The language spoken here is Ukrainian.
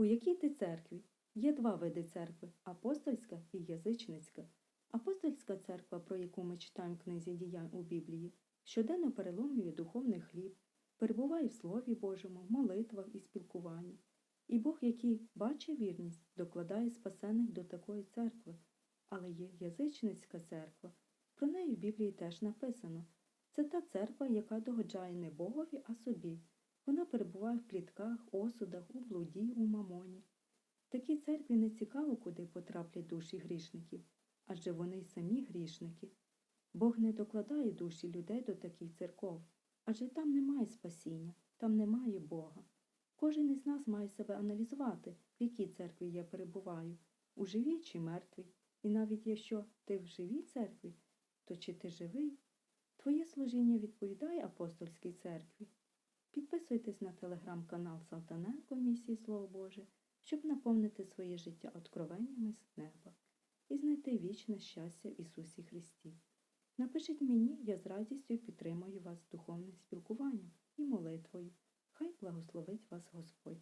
У якій ти церкві? Є два види церкви апостольська і язичницька. Апостольська церква, про яку ми читаємо в книзі діянь у Біблії, щоденно переломлює духовний хліб, перебуває в Слові Божому, молитвах і спілкуванні. І Бог, який бачить вірність, докладає спасених до такої церкви. Але є язичницька церква. Про неї в Біблії теж написано. Це та церква, яка догоджає не Богові, а собі. Вона перебуває в плітках, осудах, у блуді, у мамоні. Такій церкві не цікаво, куди потраплять душі грішників, адже вони й самі грішники. Бог не докладає душі людей до таких церков, адже там немає спасіння, там немає Бога. Кожен із нас має себе аналізувати, в якій церкві я перебуваю, у живій чи мертвій. І навіть якщо ти в живій церкві, то чи ти живий? Твоє служіння відповідає апостольській церкві. Телеграм-канал Салтаненко місії Слово Боже, щоб наповнити своє життя откровеннями з неба і знайти вічне щастя в Ісусі Христі. Напишіть мені, я з радістю підтримую вас духовним спілкуванням і молитвою. Хай благословить вас Господь.